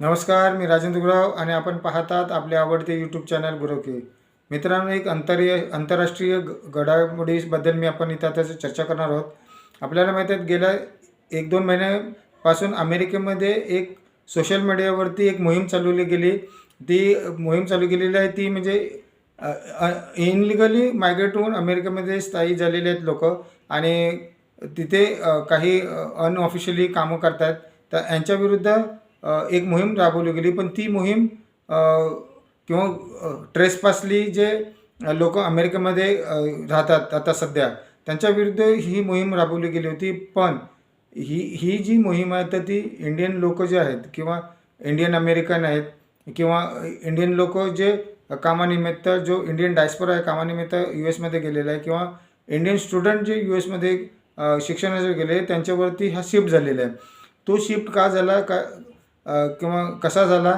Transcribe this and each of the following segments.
नमस्कार मी राजेंद्र गुराव आणि आपण पाहतात आपले आवडते यूट्यूब चॅनल गुरवके मित्रांनो एक अंतरीय आंतरराष्ट्रीय घडामोडीबद्दल मी आपण इथं आता चर्चा करणार आहोत. आपल्याला माहीत आहे गेल्या एक दोन महिन्यापासून अमेरिकेमध्ये एक सोशल मीडियावरती एक मोहीम चालवली गेली. ती मोहीम चालू केलेली आहे ती म्हणजे इनलिगली मायग्रेट होऊन अमेरिकेमध्ये स्थायी झालेले आहेत लोक. आणि तिथे काही अनऑफिशियली कामं करतात तर यांच्याविरुद्ध एक मोहीम राबवली गेली पण ती मोहीम किंवा ट्रेसपासली जे लोक अमेरिकेमध्ये राहतात आता सध्या त्यांच्या विरुद्ध ही मोहीम राबवली गेली होती. पण ही ही जी मोहीम आहे तर ती इंडियन लोक जे आहेत किंवा इंडियन अमेरिकन आहेत किंवा इंडियन लोक जे कामानिमित्त जो इंडियन डायस्पर आहे कामानिमित्त यू एसमध्ये गेलेला आहे किंवा इंडियन स्टुडंट जे यू एसमध्ये शिक्षणाचे गेले त्यांच्यावरती हा शिफ्ट झालेला आहे. तो शिफ्ट का झाला? का किंवा कसा झाला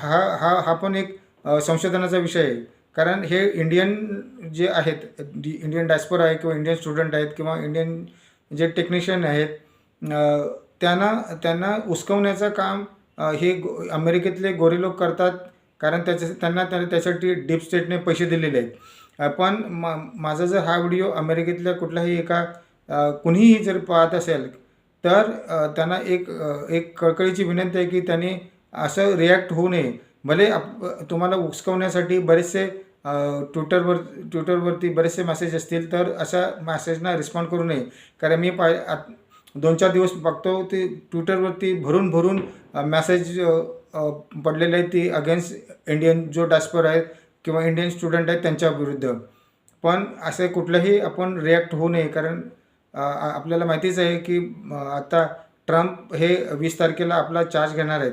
हा हा हा पण एक संशोधनाचा विषय आहे. कारण हे इंडियन जे आहेत इंडियन डायस्पर आहे किंवा इंडियन स्टुडंट आहेत किंवा इंडियन जे टेक्निशियन आहेत त्यांना त्यांना उचकवण्याचं काम हे गो अमेरिकेतले गोरे लोक करतात. कारण त्याच्या त्यांना त्या त्यासाठी डीप स्टेटने पैसे दिलेले आहेत. पण मा माझा जर हा व्हिडिओ अमेरिकेतल्या कुठल्याही एका कुणीही जर पाहत असेल तर त्यांना एक एक कळकळीची विनंती आहे की त्यांनी असं रिॲक्ट होऊ नये. भले आप तुम्हाला उचकवण्यासाठी बरेचसे ट्विटरवर ट्विटरवरती बरेचसे मेसेज असतील तर अशा मॅसेजना रिस्पॉन्ड करू नये. कारण मी पाय दोन चार दिवस बघतो ते ट्विटरवरती भरून भरून मॅसेज पडलेले आहेत ती अगेन्स्ट इंडियन जो डायस्पर आहेत किंवा इंडियन स्टुडंट आहेत त्यांच्या विरुद्ध. पण असे कुठलंही आपण रिॲक्ट होऊ नये कारण आपल्याला माहितीच आहे की आता ट्रम्प हे वीस तारखेला आपला चार्ज घेणार आहेत.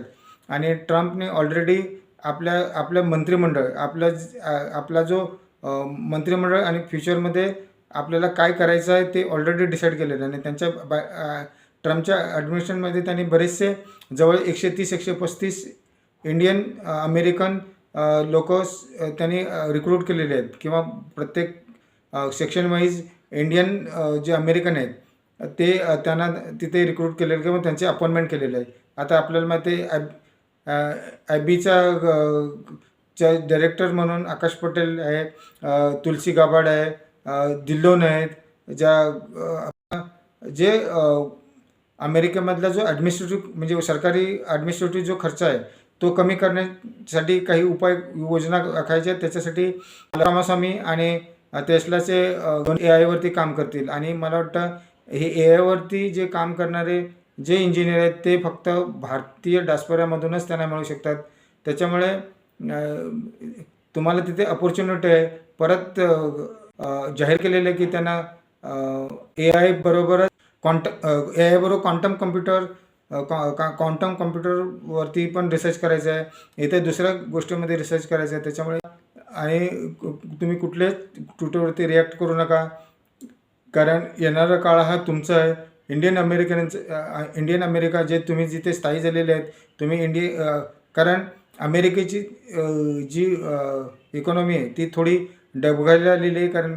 आणि ट्रम्पने ऑलरेडी आपल्या आपलं मंत्रिमंडळ आपला आपला जो मंत्रिमंडळ आणि फ्युचरमध्ये आपल्याला काय करायचं आहे ते ऑलरेडी डिसाईड केलेलं आहे. आणि त्यांच्या बा ट्रम्पच्या ॲडमिनिस्ट्रेशनमध्ये त्यांनी बरेचसे जवळ एकशे तीस एकशे पस्तीस इंडियन अमेरिकन लोक त्यांनी रिक्रूट केलेले आहेत. किंवा प्रत्येक सेक्शन वाईज इंडियन जे अमेरिकन आहेत ते त्यांना तिथे रिक्रूट केलेलं किंवा त्यांचे अपॉइंटमेंट केलेलं आहे. आता आपल्याला माहिती आहे ॲब बीचा च्या डायरेक्टर म्हणून आकाश पटेल आहे तुलसी गाभाड आहे दिल्लोन आहेत ज्या जे अमेरिकेमधला जो ॲडमिनिस्ट्रेटिव्ह म्हणजे सरकारी ॲडमिनिस्ट्रेटिव्ह जो खर्च आहे तो कमी करण्यासाठी काही उपाय योजना आखायच्या त्याच्यासाठी रामास्वामी आणि टेस्लाचे ए आयवरती काम करतील. आणि मला वाटतं हे ए आयवरती जे काम करणारे जे इंजिनियर आहेत ते फक्त भारतीय डायस्पोऱ्यामधूनच त्यांना मिळू शकतात. त्याच्यामुळे तुम्हाला तिथे अपॉर्च्युनिटी आहे. परत जाहीर केलेलं आहे की त्यांना ए आय बरोबरच क्वांट ए आय बरोबर क्वांटम कम्प्युटर क्वांटम कॉम्प्युटरवरती पण रिसर्च करायचं आहे. इथे दुसऱ्या गोष्टीमध्ये रिसर्च करायचं आहे. त्याच्यामुळे आणि तुम्ही कुठल्याच ट्विटरवरती रिॲक्ट करू नका. कारण येणारा काळ हा तुमचा आहे. इंडियन अमेरिकनचं इंडियन अमेरिका जे तुम्ही जिथे स्थायी झालेले आहेत तुम्ही इंडिय कारण अमेरिकेची जी इकॉनॉमी आहे ती थोडी डबघायला आलेली आहे. कारण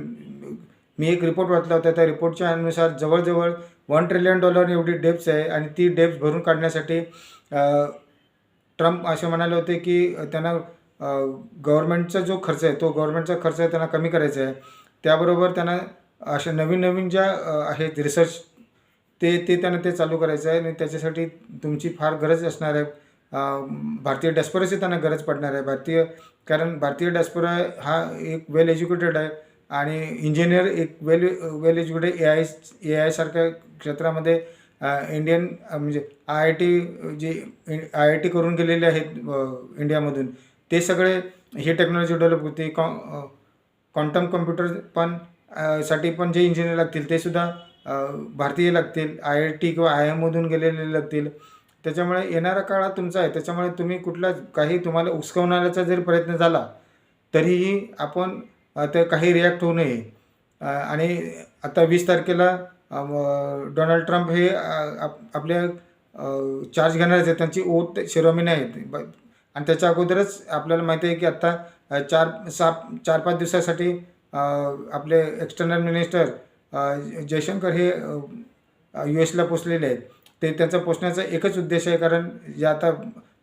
मी एक रिपोर्ट वाचला होता. त्या रिपोर्टच्या अनुसार जवळजवळ वन ट्रिलियन डॉलर एवढी डेप्स आहे. आणि ती डेप्स भरून काढण्यासाठी ट्रम्प असे म्हणाले होते की त्यांना गव्हर्मेंटचा जो खर्च आहे तो गव्हर्मेंटचा खर्च आहे त्यांना कमी करायचा आहे. त्याबरोबर त्यांना अशा नवीन नवीन ज्या आहेत रिसर्च ते ते त्यांना ते चालू करायचं आहे. आणि त्याच्यासाठी तुमची फार गरज असणार आहे. भारतीय डॅस्पोराची त्यांना गरज पडणार आहे. भारतीय कारण भारतीय डॅस्पोरा हा एक वेल एज्युकेटेड आहे. आणि इंजिनियर एक वेल वेल एज्युकेटेड ए आय ए आयसारख्या क्षेत्रामध्ये इंडियन म्हणजे आय आय टी जे आय आय टी करून गेलेले आहेत इंडियामधून ते सगळे हे टेक्नॉलॉजी डेव्हलप होते. कॉ क्वांटम कम्प्युटर पण साठी पण जे इंजिनियर लागतील ते सुद्धा भारतीय लागतील आय आय टी किंवा आय एममधून गेलेले लागतील. त्याच्यामुळे येणारा काळ तुमचा आहे. त्याच्यामुळे तुम्ही कुठला काही तुम्हाला उचकवण्याचा जरी प्रयत्न झाला तरीही आपण ते काही रिॲक्ट होऊ नये. आणि आता वीस तारखेला डोनाल्ड ट्रम्प हे आप आपल्या चार्ज घेणारच आहेत. त्यांची ओट शिरोमिनी आहेत. ब- आणि त्याच्या अगोदरच आपल्याला माहिती आहे की आत्ता चार सात चार पाच दिवसासाठी आपले एक्सटर्नल मिनिस्टर जयशंकर हे यू एसला पोचलेले आहेत. ते त्यांचा पोचण्याचा एकच उद्देश आहे कारण जे आता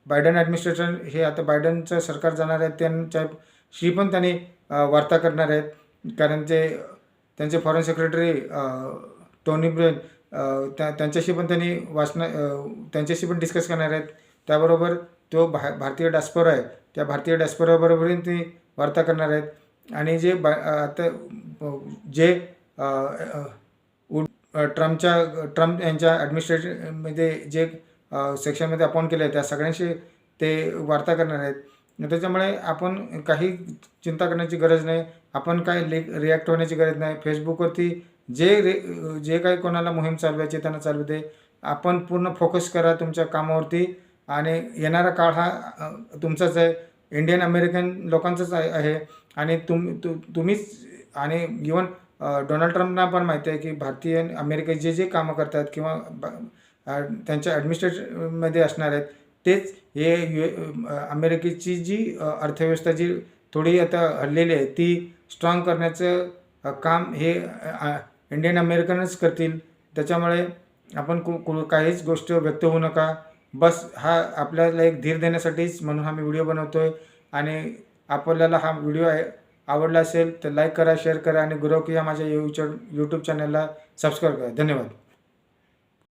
बायडन ॲडमिनिस्ट्रेशन हे आता बायडनचं सरकार जाणार आहे त्यांच्याशी पण त्यांनी वार्ता करणार आहेत. कारण ते त्यांचे फॉरेन सेक्रेटरी टोनी ब्रेन त्या त्यांच्याशी पण त्यांनी वाचणार त्यांच्याशी पण डिस्कस करणार आहेत. त्याबरोबर तो भा भारतीय डॅस्पोरा आहे. त्या भारतीय डॅस्पोराबरोबरही ते वार्ता करणार आहेत. आणि जे बा आता जे उड ट्रम्पच्या ट्रम्प यांच्या ॲडमिनिस्ट्रेशनमध्ये जे सेक्शनमध्ये अपॉइंट केले आहे त्या सगळ्यांशी ते वार्ता करणार आहेत. त्याच्यामुळे आपण काही चिंता करण्याची गरज नाही. आपण काय ले रिॲक्ट होण्याची गरज नाही. फेसबुकवरती जे रे जे काही कोणाला मोहीम चालवायची त्यांना चालवू दे. आपण पूर्ण फोकस करा तुमच्या कामावरती. आणि येणारा काळ हा तुमचाच आहे. इंडियन अमेरिकन लोकांचाच आहे आणि तुम तु तुम्हीच आणि इवन डोनाल्ड ट्रम्पना पण माहिती आहे की भारतीय अमेरिकेत जे जे कामं करतात किंवा त्यांच्या ॲडमिनिस्ट्रेशनमध्ये असणार आहेत तेच हे यु अमेरिकेची जी अर्थव्यवस्था जी थोडी आता हललेली आहे ती स्ट्रॉंग करण्याचं काम हे इंडियन अमेरिकनच करतील. त्याच्यामुळे आपण कु कु काहीच गोष्ट व्यक्त होऊ नका. बस हा आपल्याला एक धीर देण्यासाठीच म्हणून हा मी व्हिडिओ बनवतो आहे आणि आपल्याला हा व्हिडिओ आवडला असेल तर लाईक करा शेअर करा आणि गुरव किया या माझ्या यूट्यूब यूट्यूब चॅनलला सबस्क्राईब करा. धन्यवाद.